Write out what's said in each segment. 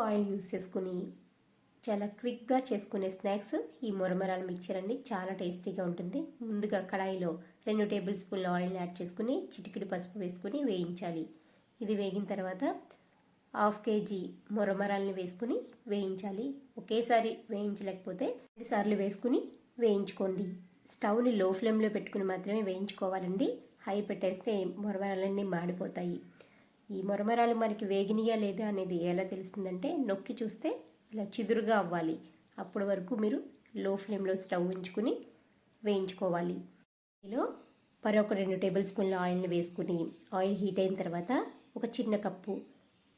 Oil use చేసుకుని చాలా క్విక్గా చేసుకునే స్నాక్స్ ఈ మొరమరాల మిక్చర్ అండి. చాలా టేస్టీగా ఉంటుంది. ముందుగా కడాయిలో రెండు టేబుల్ స్పూన్ల ఆయిల్ యాడ్ చేసుకుని చిటికెడు పసుపు వేసుకుని వేయించాలి. ఇది వేగిన తర్వాత హాఫ్ కేజీ మొరమరాలని వేసుకుని వేయించాలి. ఒకేసారి వేయించలేకపోతే రెండు సార్లు వేసుకుని వేయించుకోండి. స్టవ్ని లో ఫ్లేమ్లో పెట్టుకుని మాత్రమే వేయించుకోవాలండి. హై పెట్టేస్తే మొరమరాలన్నీ మాడిపోతాయి. ఈ మొరమరాలు మనకి వేగినయా లేదా అనేది ఎలా తెలుస్తుందంటే నొక్కి చూస్తే ఇలా చిదురుగా అవ్వాలి. అప్పటి వరకు మీరు లో ఫ్లేమ్లో స్టవ్ ఉంచుకుని వేయించుకోవాలి. ఇందులో మరొక రెండు టేబుల్ స్పూన్ల ఆయిల్ని వేసుకుని ఆయిల్ హీట్ అయిన తర్వాత ఒక చిన్న కప్పు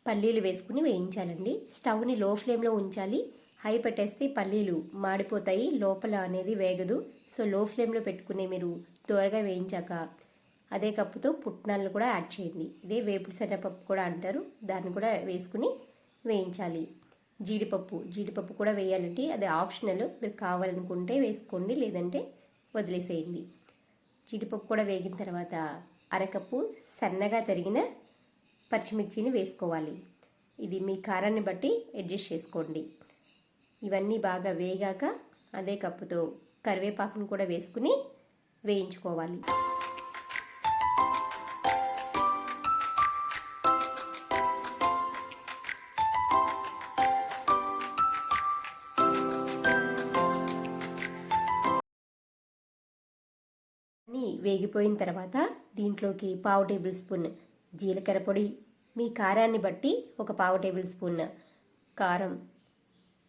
పల్లీలు వేసుకుని వేయించాలండి. స్టవ్ని లో ఫ్లేమ్లో ఉంచాలి. హై పెట్టేస్తే పల్లీలు మాడిపోతాయి లోపల అనేది వేగదు. సో లో ఫ్లేమ్లో పెట్టుకుని మీరు త్వరగా వేయించాక అదే కప్పుతో పుట్నాలను కూడా యాడ్ చేయండి. ఇదే వేపుడు శనగపప్పు కూడా అంటారు. దాన్ని కూడా వేసుకుని వేయించాలి. జీడిపప్పు జీడిపప్పు కూడా వేయాలంటే అది ఆప్షనల్. మీరు కావాలనుకుంటే వేసుకోండి లేదంటే వదిలేసేయండి. జీడిపప్పు కూడా వేగిన తర్వాత అరకప్పు సన్నగా తరిగిన పచ్చిమిర్చిని వేసుకోవాలి. ఇది మీ కారాన్ని బట్టి అడ్జస్ట్ చేసుకోండి. ఇవన్నీ బాగా వేగాక అదే కప్పుతో కరివేపాకును కూడా వేసుకుని వేయించుకోవాలి. వేగిపోయిన తర్వాత దీంట్లోకి పావు టేబుల్ స్పూన్ జీలకర్ర పొడి. మీ కారాన్ని బట్టి ఒక పావు టేబుల్ స్పూన్ కారం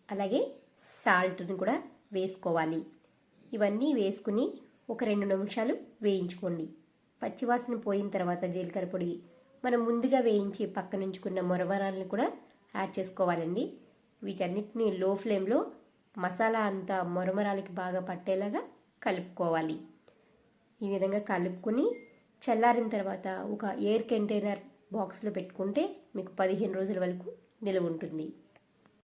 అలాగే సాల్ట్ని కూడా వేసుకోవాలి. ఇవన్నీ వేసుకుని ఒక రెండు నిమిషాలు వేయించుకోండి. పచ్చివాసన పోయిన తర్వాత జీలకర్ర పొడి మనం ముందుగా వేయించి పక్కనుంచుకున్న మొరవరాలను కూడా యాడ్ చేసుకోవాలండి. వీటన్నిటిని లో ఫ్లేమ్లో మసాలా అంతా మొరమరాలకి బాగా పట్టేలాగా కలుపుకోవాలి. ఈ విధంగా కలుపుకొని చల్లారిన తర్వాత ఒక ఎయిర్ కంటైనర్ బాక్స్లో పెట్టుకుంటే మీకు పదిహేను రోజుల వరకు నిలువ ఉంటుంది.